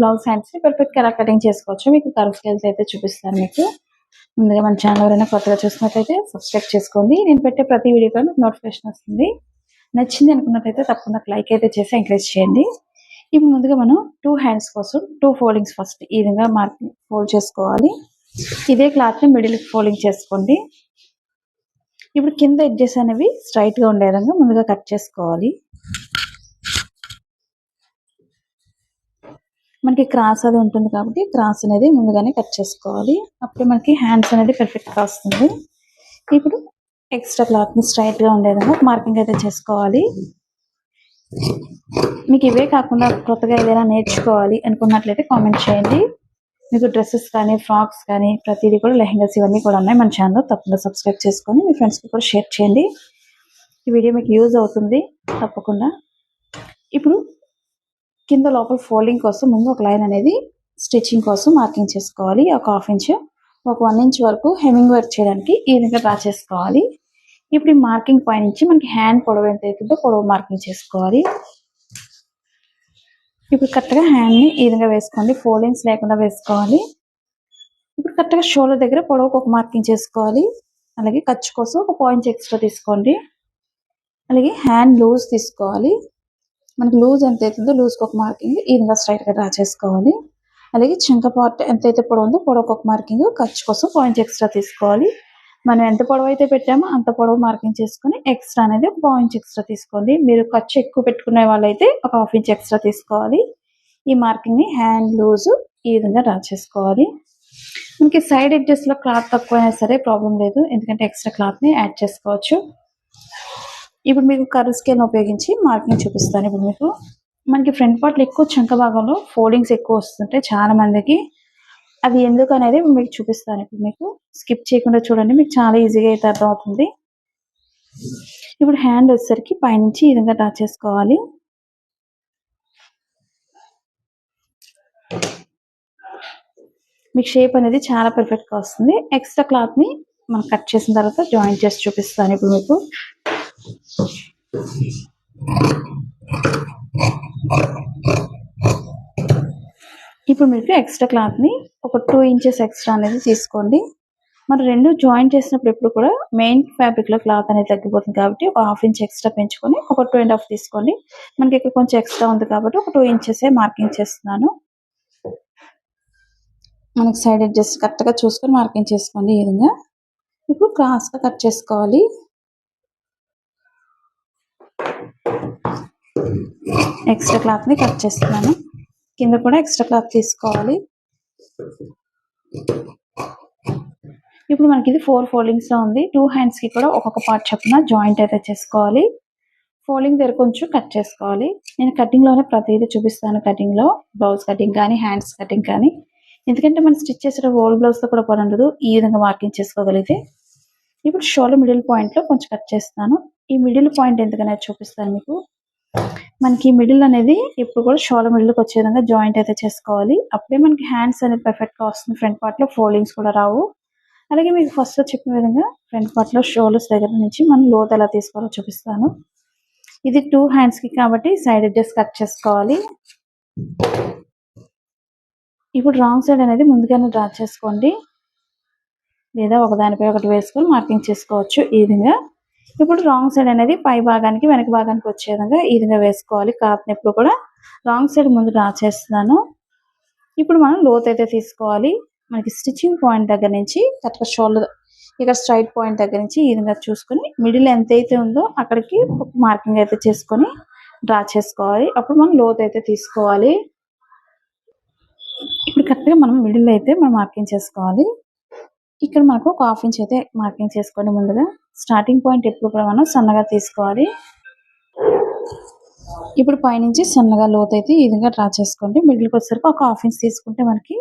Blouse hands perfect ఎలా cutting చేసుకోవచ్చు. మీకు కర్వ్ స్కేల్స్ అయితే చూపిస్తాను మీకు. ముందుగా మన ఛానల్ ఎవరైనా కొత్తగా చూసినట్లయితే సబ్స్క్రైబ్ చేసుకోండి. నేను పెట్టే ప్రతి వీడియోలో మీకు నోటిఫికేషన్ వస్తుంది. నచ్చింది అనుకున్నట్లయితే తప్పకుండా లైక్ అయితే చేసి ఎంకరేజ్ చేయండి. ఇప్పుడు ముందుగా మనం టూ హ్యాండ్స్ కోసం టూ ఫోల్డింగ్స్ ఫస్ట్ ఈ విధంగా మార్కింగ్ ఫోల్డ్ చేసుకోవాలి. ఇదే క్లాత్ని మిడిల్ ఫోల్డింగ్ చేసుకోండి. ఇప్పుడు కింద ఎడ్జెస్ అనేవి స్ట్రైట్గా ఉండే విధంగా ముందుగా కట్ చేసుకోవాలి. మనకి క్రాస్ అది ఉంటుంది కాబట్టి క్రాస్ అనేది ముందుగానే కట్ చేసుకోవాలి. అప్పుడు మనకి హ్యాండ్స్ అనేది పెర్ఫెక్ట్గా వస్తుంది. ఇప్పుడు ఎక్స్ట్రా క్లాత్ని స్ట్రైట్గా స్ట్రైట్ మార్కింగ్ అయితే చేసుకోవాలి. మీకు ఇవే కాకుండా కొత్తగా ఏదైనా నేర్చుకోవాలి అనుకున్నట్లయితే కామెంట్ చేయండి. మీకు డ్రెస్సెస్ కానీ ఫ్రాక్స్ కానీ ప్రతిదీ కూడా లెహంగాస్ ఇవన్నీ కూడా ఉన్నాయి మన ఛానల్ తప్పకుండా సబ్స్క్రైబ్ చేసుకొని మీ ఫ్రెండ్స్కి కూడా షేర్ చేయండి. ఈ వీడియో మీకు యూజ్ అవుతుంది. తప్పకుండా. ఇప్పుడు కింద లోపల ఫోల్డింగ్ కోసం ముందు ఒక లైన్ అనేది స్టిచ్చింగ్ కోసం మార్కింగ్ చేసుకోవాలి. ఒక హాఫ్ ఇంచ్ ఒక వన్ ఇంచ్ వరకు హెమింగ్ వర్క్ చేయడానికి ఈ విధంగా డ్రా చేసుకోవాలి. ఇప్పుడు ఈ మార్కింగ్ పాయింట్ నుంచి మనకి హ్యాండ్ పొడవు ఎంత అవుతుందో పొడవు మార్కింగ్ చేసుకోవాలి. ఇప్పుడు కరెక్ట్గా హ్యాండ్ని ఈ విధంగా వేసుకోండి. ఫోల్డింగ్స్ లేకుండా వేసుకోవాలి. ఇప్పుడు కరెక్ట్గా షోల్డర్ దగ్గర పొడవుకు ఒక మార్కింగ్ చేసుకోవాలి. అలాగే ఖర్చు కోసం ఒక పాయింట్ ఎక్స్ట్రా తీసుకోండి. అలాగే హ్యాండ్ లూజ్ తీసుకోవాలి. మనకి లూజ్ ఎంత అవుతుందో లూజ్కి ఒక మార్కింగ్ ఈ విధంగా స్ట్రైట్గా డ్రా చేసుకోవాలి. అలాగే చంక పార్ట్ ఎంత అయితే పొడవు ఉందో పొడవుకు ఒక మార్కింగ్ ఖర్చు కోసం పాయింట్ ఎక్స్ట్రా తీసుకోవాలి. మనం ఎంత పొడవు అయితే పెట్టామో అంత పొడవు మార్కింగ్ చేసుకొని ఎక్స్ట్రా అనేది ఒక పాయింట్ ఎక్స్ట్రా తీసుకోండి. మీరు ఖర్చు ఎక్కువ పెట్టుకునే వాళ్ళైతే ఒక హాఫ్ ఇంచ్ ఎక్స్ట్రా తీసుకోవాలి. ఈ మార్కింగ్ని హ్యాండ్ లూజ్ ఈ విధంగా డ్రా చేసుకోవాలి. మనకి సైడ్ ఎడ్జెస్లో క్లాత్ తక్కువ అయినా సరే ప్రాబ్లం లేదు. ఎందుకంటే ఎక్స్ట్రా క్లాత్ని యాడ్ చేసుకోవచ్చు. ఇప్పుడు మీకు కర్వ్ స్కేల్ ఉపయోగించి మార్కింగ్ చూపిస్తాను. ఇప్పుడు మీకు మనకి ఫ్రంట్ పార్ట్లో ఎక్కువ చంక భాగంలో ఫోల్డింగ్స్ ఎక్కువ వస్తుంటాయి చాలా మందికి అది ఎందుకు అనేది మీకు చూపిస్తాను. ఇప్పుడు మీకు స్కిప్ చేయకుండా చూడండి మీకు చాలా ఈజీగా అయితే అర్థమవుతుంది. ఇప్పుడు హ్యాండ్ వచ్చేసరికి పైనుంచి ఈ విధంగా డ్రా చేసుకోవాలి. మీకు షేప్ అనేది చాలా పర్ఫెక్ట్గా వస్తుంది. ఎక్స్ట్రా క్లాత్ని మనం కట్ చేసిన తర్వాత జాయింట్ చేసి చూపిస్తాను. ఇప్పుడు మీకు ఇప్పుడు మీకు ఎక్స్ట్రా క్లాత్ని ఒక టూ ఇంచెస్ ఎక్స్ట్రా అనేది తీసుకోండి. మరి రెండు జాయింట్ చేసినప్పుడు ఎప్పుడు కూడా మెయిన్ ఫ్యాబ్రిక్లో క్లాత్ అనేది తగ్గిపోతుంది కాబట్టి ఒక హాఫ్ ఇంచ్ ఎక్స్ట్రా పెంచుకొని ఒక టూ అండ్ హాఫ్ తీసుకోండి. మనకి ఇక్కడ కొంచెం ఎక్స్ట్రా ఉంది కాబట్టి ఒక టూ ఇంచెస్ మార్కింగ్ చేస్తున్నాను. మనకి సైడ్ అడ్జస్ట్ కరెక్ట్గా చూసుకొని మార్కింగ్ చేసుకోండి ఈ విధంగా. ఇప్పుడు క్రాస్గా కట్ చేసుకోవాలి. ఎక్స్ట్రా క్లాత్ని కట్ చేస్తున్నాను. కింద కూడా ఎక్స్ట్రా క్లాత్ తీసుకోవాలి. ఇప్పుడు మనకి ఇది ఫోర్ ఫోల్డింగ్స్లో ఉంది. టూ హ్యాండ్స్కి కూడా ఒక్కొక్క పార్ట్ చొప్పున జాయింట్ అయితే చేసుకోవాలి. ఫోల్డింగ్ దగ్గర కొంచెం కట్ చేసుకోవాలి. నేను కటింగ్లోనే ప్రతిదీ చూపిస్తాను కటింగ్లో. బ్లౌజ్ కటింగ్ కానీ హ్యాండ్స్ కటింగ్ కానీ. ఎందుకంటే మనం స్టిచ్ చేసిన ఓల్డ్ బ్లౌజ్తో కూడా పని ఉండదు. ఈ విధంగా మార్కింగ్ చేసుకోగలిగితే. ఇప్పుడు షోల్డర్ మిడిల్ పాయింట్లో కొంచెం కట్ చేస్తాను. ఈ మిడిల్ పాయింట్ ఎందుకనేది చూపిస్తాను మీకు. మనకి మిడిల్ అనేది ఎప్పుడు కూడా షోల మిడిల్కి వచ్చే విధంగా జాయింట్ అయితే చేసుకోవాలి. అప్పుడే మనకి హ్యాండ్స్ అనేది పర్ఫెక్ట్గా వస్తుంది. ఫ్రంట్ పార్ట్లో ఫోల్డింగ్స్ కూడా రావు. అలాగే మీకు ఫస్ట్ చెప్పిన విధంగా ఫ్రంట్ పార్ట్లో దగ్గర నుంచి మనం లోత్ ఎలా తీసుకోవాలో చూపిస్తాను. ఇది టూ హ్యాండ్స్కి కాబట్టి సైడ్ ఎడ్జెస్ కట్ చేసుకోవాలి. ఇప్పుడు రాంగ్ సైడ్ అనేది ముందుగానే డ్రా చేసుకోండి. లేదా ఒకదానిపై ఒకటి వేసుకొని మార్కింగ్ చేసుకోవచ్చు. ఈ విధంగా ఇప్పుడు రాంగ్ సైడ్ అనేది పై భాగానికి వెనక భాగానికి వచ్చే విధంగా ఈ విధంగా వేసుకోవాలి. క్లాత్ ఎప్పుడు కూడా రాంగ్ సైడ్ ముందు డ్రా చేస్తున్నాను. ఇప్పుడు మనం లోత్ అయితే తీసుకోవాలి. మనకి స్టిచ్చింగ్ పాయింట్ దగ్గర నుంచి కరెక్ట్గా షోల్డర్ ఇక్కడ స్ట్రైట్ పాయింట్ దగ్గర నుంచి ఈ విధంగా చూసుకొని మిడిల్ ఎంత అయితే ఉందో అక్కడికి ఒక మార్కింగ్ అయితే చేసుకొని డ్రా చేసుకోవాలి. అప్పుడు మనం లోత్ అయితే తీసుకోవాలి. ఇప్పుడు కరెక్ట్గా మనం మిడిల్ అయితే మనం మార్కింగ్ చేసుకోవాలి. ఇక్కడ మనకు ఒక హాఫ్ ఇంచ్ అయితే మార్కింగ్ చేసుకోండి ముందుగా స్టార్టింగ్ పాయింట్ ఎప్పుడు కూడా మనం సన్నగా తీసుకోవాలి. ఇప్పుడు పైనుంచి సన్నగా లోతు అయితే ఈ విధంగా డ్రా చేసుకోండి. మిడిల్కి వచ్చేసరికి ఒక హాఫ్ ఇంచ్ తీసుకుంటే మనకి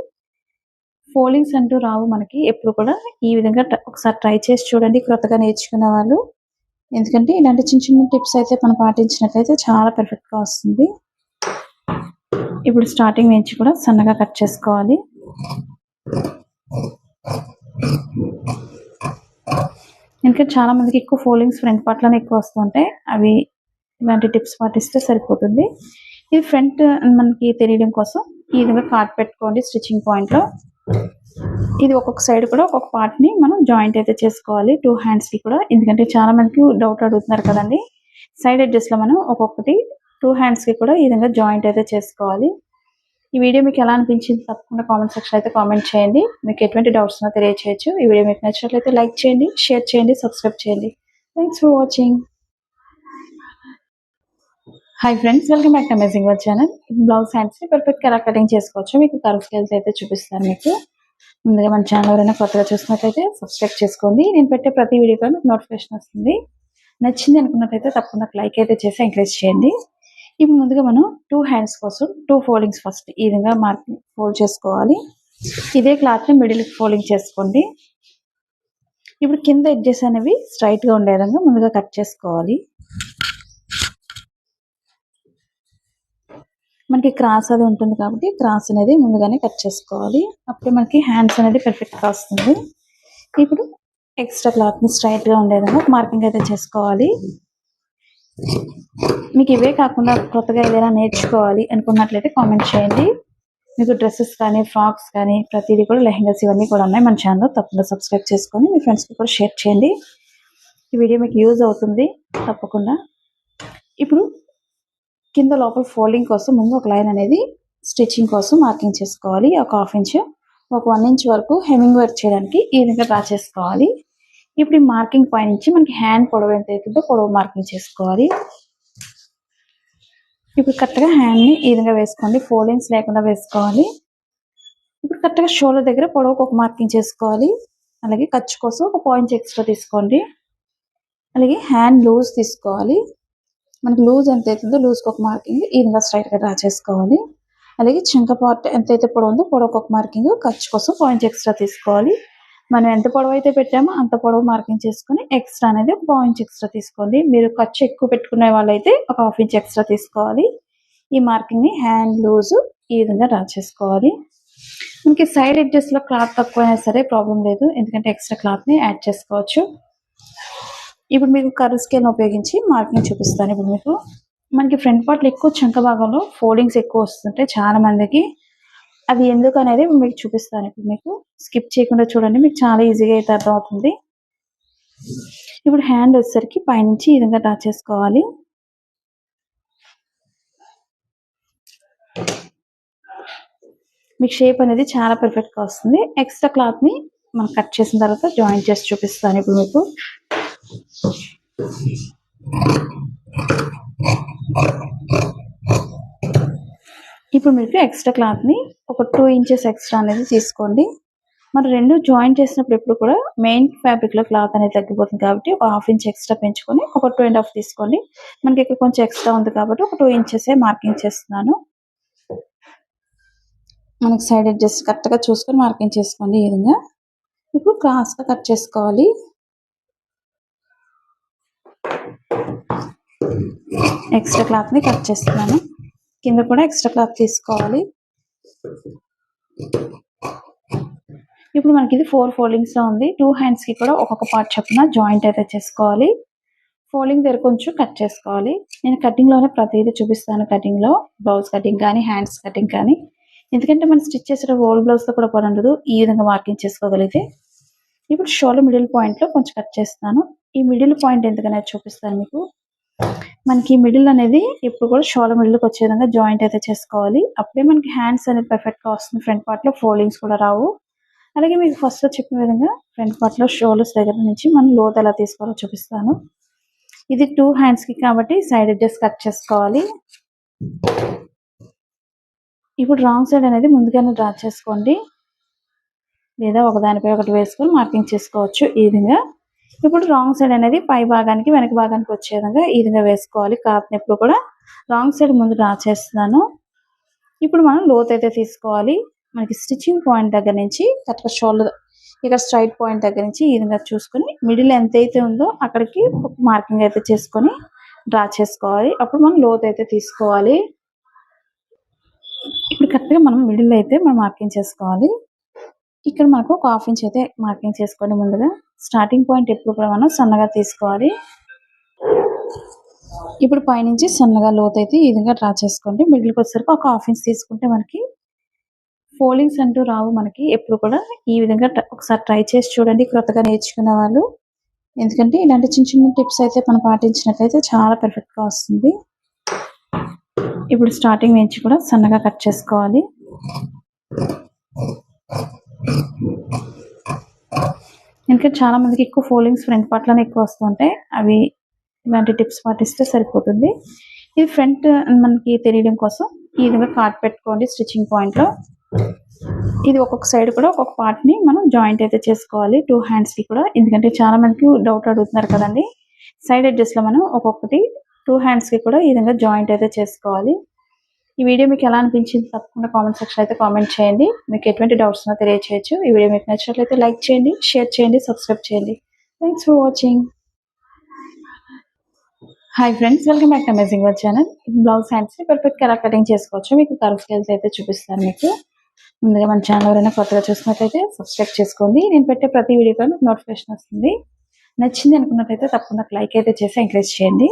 ఫోల్డింగ్స్ అంటూ రావు మనకి ఎప్పుడు కూడా. ఈ విధంగా ఒకసారి ట్రై చేసి చూడండి. కొత్తగా నేర్చుకునే వాళ్ళు. ఎందుకంటే ఇలాంటి చిన్న చిన్న టిప్స్ అయితే మనం పాటించినట్లయితే చాలా పర్ఫెక్ట్గా వస్తుంది. ఇప్పుడు స్టార్టింగ్ నుంచి కూడా సన్నగా కట్ చేసుకోవాలి. ఎందుకంటే చాలా మందికి ఎక్కువ ఫోల్డింగ్స్ ఫ్రంట్ పార్ట్లోనే ఎక్కువ వస్తుంటాయి. అవి ఇలాంటి టిప్స్ పాటిస్తే సరిపోతుంది. ఇది ఫ్రంట్ మనకి తెలియడం కోసం ఈ విధంగా కార్డ్ పెట్టుకోండి స్టిచ్చింగ్ పాయింట్లో. ఇది ఒక్కొక్క సైడ్ కూడా ఒక్కొక్క పార్ట్ని మనం జాయింట్ అయితే చేసుకోవాలి. టూ హ్యాండ్స్కి కూడా. ఎందుకంటే చాలా మందికి డౌట్ అడుగుతున్నారు కదండి. సైడ్ అడ్జస్ట్లో మనం ఒక్కొక్కటి టూ హ్యాండ్స్కి కూడా ఈ విధంగా జాయింట్ అయితే చేసుకోవాలి. ఈ వీడియో మీకు ఎలా అనిపించింది తప్పకుండా కామెంట్ సెక్షన్ అయితే కామెంట్ చేయండి. మీకు ఎటువంటి డౌట్స్ ఉన్నా తెలియచేయచ్చు. ఈ వీడియో మీకు నచ్చినట్లయితే లైక్ చేయండి షేర్ చేయండి సబ్స్క్రైబ్ చేయండి. Thanks for watching hi friends welcome back to amazing our channel blouse hands perfect ఎలా కటింగ్ చేసుకోవచ్చు. మీకు కర్వ్ స్కేల్స్ అయితే చూపిస్తాను మీకు. ముందుగా మన ఛానల్ ఎవరైనా కొత్తగా చూసినట్లయితే సబ్స్క్రైబ్ చేసుకోండి. నేను పెట్టే ప్రతి వీడియో కూడా మీకు నోటిఫికేషన్ వస్తుంది. నచ్చింది అనుకున్నట్లయితే తప్పకుండా లైక్ అయితే చేసి ఎంకరేజ్ చేయండి. ఇప్పుడు ముందుగా మనం టూ హ్యాండ్స్ కోసం టూ ఫోల్డింగ్స్ ఫస్ట్ ఈ విధంగా మార్కింగ్ ఫోల్డ్ చేసుకోవాలి. ఇదే క్లాత్ని మిడిల్ ఫోల్డింగ్ చేసుకోండి. ఇప్పుడు కింద ఎడ్జెస్ అనేవి స్ట్రైట్గా ఉండే విధంగా ముందుగా కట్ చేసుకోవాలి. మనకి క్రాస్ అది ఉంటుంది కాబట్టి క్రాస్ అనేది ముందుగానే కట్ చేసుకోవాలి. అప్పుడే మనకి హ్యాండ్స్ అనేది పెర్ఫెక్ట్గా వస్తుంది. ఇప్పుడు ఎక్స్ట్రా క్లాత్ని స్ట్రైట్గా ఉండే విధంగా మార్కింగ్ అయితే చేసుకోవాలి. మీకు ఇవే కాకుండా కొత్తగా ఏదైనా నేర్చుకోవాలి అనుకున్నట్లయితే కామెంట్ చేయండి. మీకు డ్రెస్సెస్ కానీ ఫ్రాక్స్ కానీ ప్రతిదీ కూడా లెహెంగాస్ ఇవన్నీ కూడా ఉన్నాయి మన ఛానల్ తప్పకుండా సబ్స్క్రైబ్ చేసుకొని మీ ఫ్రెండ్స్కి కూడా షేర్ చేయండి. ఈ వీడియో మీకు యూజ్ అవుతుంది తప్పకుండా. ఇప్పుడు కింద లోపల ఫోల్డింగ్ కోసం ముందు ఒక లైన్ అనేది స్టిచ్చింగ్ కోసం మార్కింగ్ చేసుకోవాలి. ఒక హాఫ్ ఇంచ్ ఒక వన్ ఇంచ్ వరకు హెమింగ్ వర్క్ చేయడానికి ఈ విధంగా డ్రా చేసుకోవాలి. ఇప్పుడు ఈ మార్కింగ్ పై నుంచి మనకి హ్యాండ్ పొడవు ఎంత అవుతుందో పొడవు మార్కింగ్ చేసుకోవాలి. ఇప్పుడు కరెక్ట్గా హ్యాండ్ని ఈ విధంగా వేసుకోండి. ఫోల్డింగ్స్ లేకుండా వేసుకోవాలి. ఇప్పుడు కరెక్ట్గా షోల్డర్ దగ్గర పొడవుకు ఒక మార్కింగ్ చేసుకోవాలి. అలాగే ఖర్చు కోసం ఒక పాయింట్ ఎక్స్ట్రా తీసుకోండి. అలాగే హ్యాండ్ లూజ్ తీసుకోవాలి. మనకి లూజ్ ఎంత అవుతుందో లూజ్కి ఒక మార్కింగ్ ఈ విధంగా స్ట్రైట్గా డ్రా చేసుకోవాలి. అలాగే చంక పార్ట్ ఎంత అయితే పొడవు ఉందో పొడవుకు ఒక మార్కింగ్ ఖర్చు కోసం పాయింట్ ఎక్స్ట్రా తీసుకోవాలి. మనం ఎంత పొడవు అయితే పెట్టామో అంత పొడవు మార్కింగ్ చేసుకొని ఎక్స్ట్రా అనేది ఒక పాయింట్ ఎక్స్ట్రా తీసుకోండి. మీరు ఖర్చు ఎక్కువ పెట్టుకునే వాళ్ళైతే ఒక హాఫ్ ఇంచ్ ఎక్స్ట్రా తీసుకోవాలి. ఈ మార్కింగ్ని హ్యాండ్ లూజ్ ఈ విధంగా డ్రా చేసుకోవాలి. మనకి సైడ్ ఎడ్జెస్లో క్లాత్ తక్కువ అయినా సరే ప్రాబ్లం లేదు. ఎందుకంటే ఎక్స్ట్రా క్లాత్ని యాడ్ చేసుకోవచ్చు. ఇప్పుడు మీకు కర్వ్ స్కేల్ ఉపయోగించి మార్కింగ్ చూపిస్తాను. ఇప్పుడు మీకు మనకి ఫ్రంట్ పార్ట్ ఎక్కువ చంక భాగంలో ఫోల్డింగ్స్ ఎక్కువ వస్తుంటాయి చాలా మందికి అది ఎందుకు అనేది మీకు చూపిస్తాను ఇప్పుడు మీకు. స్కిప్ చేయకుండా చూడండి మీకు చాలా ఈజీగా అయితే అర్థమవుతుంది. ఇప్పుడు హ్యాండ్ వచ్చేసరికి పైనుంచి ఈ విధంగా డ్రా చేసుకోవాలి. మీకు షేప్ అనేది చాలా పర్ఫెక్ట్గా వస్తుంది. ఎక్స్ట్రా క్లాత్ని మనం కట్ చేసిన తర్వాత జాయిన్ చేసి చూపిస్తాను ఇప్పుడు మీకు. ఇప్పుడు మీకు ఎక్స్ట్రా క్లాత్ని ఒక టూ ఇంచెస్ ఎక్స్ట్రా అనేది తీసుకోండి. మరి రెండు జాయిన్ చేసినప్పుడు ఎప్పుడు కూడా మెయిన్ ఫ్యాబ్రిక్లో క్లాత్ అనేది తగ్గిపోతుంది కాబట్టి ఒక హాఫ్ ఇంచ్ ఎక్స్ట్రా పెంచుకొని ఒక టూ అండ్ హాఫ్ తీసుకోండి. మనకి ఇక్కడ కొంచెం ఎక్స్ట్రా ఉంది కాబట్టి ఒక టూ ఇంచెస్ మార్కింగ్ చేస్తున్నాను. మనకి సైడ్ అడ్జస్ట్ కరెక్ట్గా చూసుకొని మార్కింగ్ చేసుకోండి ఈ విధంగా. ఇప్పుడు క్రాస్గా కట్ చేసుకోవాలి. ఎక్స్ట్రా క్లాత్ని కట్ చేస్తున్నాను. కింద కూడా ఎక్స్ట్రా క్లాత్ తీసుకోవాలి. ఇప్పుడు మనకి ఇది ఫోర్ ఫోల్డింగ్స్లో ఉంది. టూ హ్యాండ్స్కి కూడా ఒక్కొక్క పార్ట్ చొప్పున జాయింట్ అయితే చేసుకోవాలి. ఫోల్డింగ్ దగ్గర కొంచెం కట్ చేసుకోవాలి. నేను కటింగ్లోనే ప్రతిదీ చూపిస్తాను కటింగ్లో. బ్లౌజ్ కటింగ్ కానీ హ్యాండ్స్ కటింగ్ కానీ. ఎందుకంటే మనం స్టిచ్ చేసిన ఓల్డ్ బ్లౌజ్తో కూడా పని ఉండదు. ఈ విధంగా మార్కింగ్ చేసుకోగలిగితే. ఇప్పుడు షోల్డర్ మిడిల్ పాయింట్లో కొంచెం కట్ చేస్తాను. ఈ మిడిల్ పాయింట్ ఎందుకనేది చూపిస్తాను మీకు. మనకి మిడిల్ అనేది ఎప్పుడు కూడా షోల మిడిల్కి వచ్చే విధంగా జాయింట్ అయితే చేసుకోవాలి. అప్పుడే మనకి హ్యాండ్స్ అనేది పర్ఫెక్ట్గా వస్తుంది. ఫ్రంట్ పార్ట్లో ఫోల్డింగ్స్ కూడా రావు. అలాగే మీకు ఫస్ట్ చెప్పిన విధంగా ఫ్రంట్ పార్ట్లో షోల్డర్స్ దగ్గర నుంచి మనం లోత్ ఎలా తీసుకోవాలో చూపిస్తాను. ఇది టూ హ్యాండ్స్కి కాబట్టి సైడ్ ఎడ్జెస్ కట్ చేసుకోవాలి. ఇప్పుడు రాంగ్ సైడ్ అనేది ముందుగానే డ్రా చేసుకోండి. లేదా ఒకదానిపై ఒకటి వేసుకొని మార్కింగ్ చేసుకోవచ్చు. ఈ విధంగా ఇప్పుడు రాంగ్ సైడ్ అనేది పై భాగానికి వెనక భాగానికి వచ్చే విధంగా ఈ విధంగా వేసుకోవాలి. క్లాత్ ఎప్పుడు కూడా రాంగ్ సైడ్ ముందు డ్రా చేస్తున్నాను. ఇప్పుడు మనం లోత్ అయితే తీసుకోవాలి. మనకి స్టిచ్చింగ్ పాయింట్ దగ్గర నుంచి కరెక్ట్గా షోల్డర్ ఇక్కడ స్ట్రైట్ పాయింట్ దగ్గర నుంచి ఈ విధంగా చూసుకొని మిడిల్ ఎంత అయితే ఉందో అక్కడికి మార్కింగ్ అయితే చేసుకొని డ్రా చేసుకోవాలి. అప్పుడు మనం లోత్ అయితే తీసుకోవాలి. ఇప్పుడు కరెక్ట్గా మనం మిడిల్ అయితే మనం మార్కింగ్ చేసుకోవాలి. ఇక్కడ మనకు ఒక హాఫ్ ఇంచ్ అయితే మార్కింగ్ చేసుకోండి ముందుగా. స్టార్టింగ్ పాయింట్ ఎప్పుడు కూడా మనం సన్నగా తీసుకోవాలి. ఇప్పుడు పైనుంచి సన్నగా లోతు అయితే ఈ విధంగా డ్రా చేసుకోండి. మిడిల్కి వచ్చేసరికి ఒక హాఫ్ ఇంచ్ తీసుకుంటే మనకి ఫోల్డింగ్స్ అంటూ రావు మనకి. ఎప్పుడు కూడా ఈ విధంగా ఒకసారి ట్రై చేసి చూడండి. కొత్తగా నేర్చుకునే వాళ్ళు. ఎందుకంటే ఇలాంటి చిన్న చిన్న టిప్స్ అయితే మనం పాటించినట్లయితే చాలా పర్ఫెక్ట్గా వస్తుంది. ఇప్పుడు స్టార్టింగ్ నుంచి కూడా సన్నగా కట్ చేసుకోవాలి. ఎందుకంటే చాలా మందికి ఎక్కువ ఫోల్డింగ్స్ ఫ్రంట్ పార్ట్లోనే ఎక్కువ వస్తుంటాయి. అవి ఇలాంటి టిప్స్ పాటిస్తే సరిపోతుంది. ఇది ఫ్రంట్ మనకి తెలియడం కోసం ఈ విధంగా కార్ట్ పెట్టుకోండి స్టిచ్చింగ్ పాయింట్లో. ఇది ఒక్కొక్క సైడ్ కూడా ఒక్కొక్క పార్ట్ని మనం జాయింట్ అయితే చేసుకోవాలి. టూ హ్యాండ్స్కి కూడా. ఎందుకంటే చాలా మందికి డౌట్ అడుగుతున్నారు కదండి. సైడ్ అడ్జస్ట్లో మనం ఒక్కొక్కటి టూ హ్యాండ్స్కి కూడా ఈ విధంగా జాయింట్ అయితే చేసుకోవాలి. ఈ వీడియో మీకు ఎలా అనిపించింది తప్పకుండా కామెంట్ సెక్షన్ అయితే కామెంట్ చేయండి. మీకు ఎటువంటి డౌట్స్ ఉన్నా తెలియచేయచ్చు. ఈ వీడియో మీకు నచ్చినట్లయితే లైక్ చేయండి షేర్ చేయండి సబ్స్క్రైబ్ చేయండి. Thanks for watching hi friends welcome back amazing our channel blouse hands పర్ఫెక్ట్గా పర్ఫెక్ట్ ఎలా కటింగ్ చేసుకోవచ్చు. మీకు కర్వ్ స్కేల్స్ అయితే చూపిస్తాను మీకు. ముందుగా మన ఛానల్ ఎవరైనా కొత్తగా చూసినట్లయితే సబ్స్క్రైబ్ చేసుకోండి. నేను పెట్టే ప్రతి వీడియో కూడా నోటిఫికేషన్ వస్తుంది. నచ్చింది అనుకున్నట్లయితే తప్పకుండా లైక్ అయితే చేసి ఎంకరేజ్ చేయండి.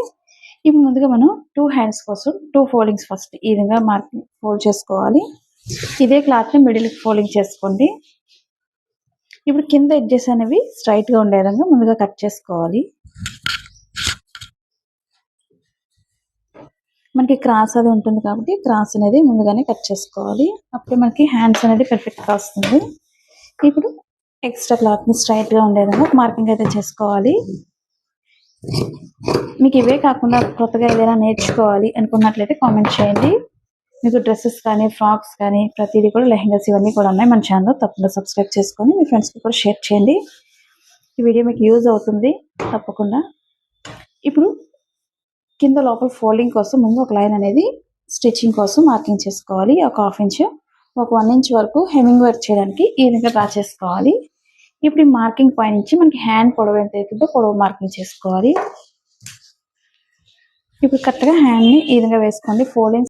ఇప్పుడు ముందుగా మనం టూ హ్యాండ్స్ కోసం టూ ఫోల్డింగ్స్ ఫస్ట్ ఈ విధంగా మార్కింగ్ ఫోల్డ్ చేసుకోవాలి. ఇదే క్లాత్ని మిడిల్ ఫోల్డింగ్ చేసుకోండి. ఇప్పుడు కింద ఎడ్జెస్ అనేవి స్ట్రైట్గా ఉండే విధంగా ముందుగా కట్ చేసుకోవాలి. మనకి క్రాస్ అది ఉంటుంది కాబట్టి క్రాస్ అనేది ముందుగానే కట్ చేసుకోవాలి. అప్పుడే మనకి హ్యాండ్స్ అనేది పర్ఫెక్ట్గా వస్తుంది. ఇప్పుడు ఎక్స్ట్రా క్లాత్ని స్ట్రైట్గా ఉండే విధంగా మార్కింగ్ అయితే చేసుకోవాలి. మీకు ఇవే కాకుండా కొత్తగా ఏదైనా నేర్చుకోవాలి అనుకున్నట్లయితే కామెంట్ చేయండి. మీకు డ్రెస్సెస్ కానీ ఫ్రాక్స్ కానీ ప్రతిదీ కూడా లెహంగాస్ ఇవన్నీ కూడా ఉన్నాయి మన ఛానల్ తప్పకుండా సబ్స్క్రైబ్ చేసుకొని మీ ఫ్రెండ్స్కి కూడా షేర్ చేయండి. ఈ వీడియో మీకు యూజ్ అవుతుంది తప్పకుండా. ఇప్పుడు కింద లోపల ఫోల్డింగ్ కోసం ముందు ఒక లైన్ అనేది స్టిచ్చింగ్ కోసం మార్కింగ్ చేసుకోవాలి. ఒక హాఫ్ ఇంచ్ ఒక వన్ ఇంచ్ వరకు హెమింగ్ వర్క్ చేయడానికి ఈ విధంగా డ్రా చేసుకోవాలి. ఇప్పుడు ఈ మార్కింగ్ పై నుంచి మనకి హ్యాండ్ పొడవు ఎంత అవుతుందో పొడవు మార్కింగ్ చేసుకోవాలి. ఇప్పుడు కరెక్ట్గా హ్యాండ్ని ఈ విధంగా వేసుకోండి. ఫోల్డింగ్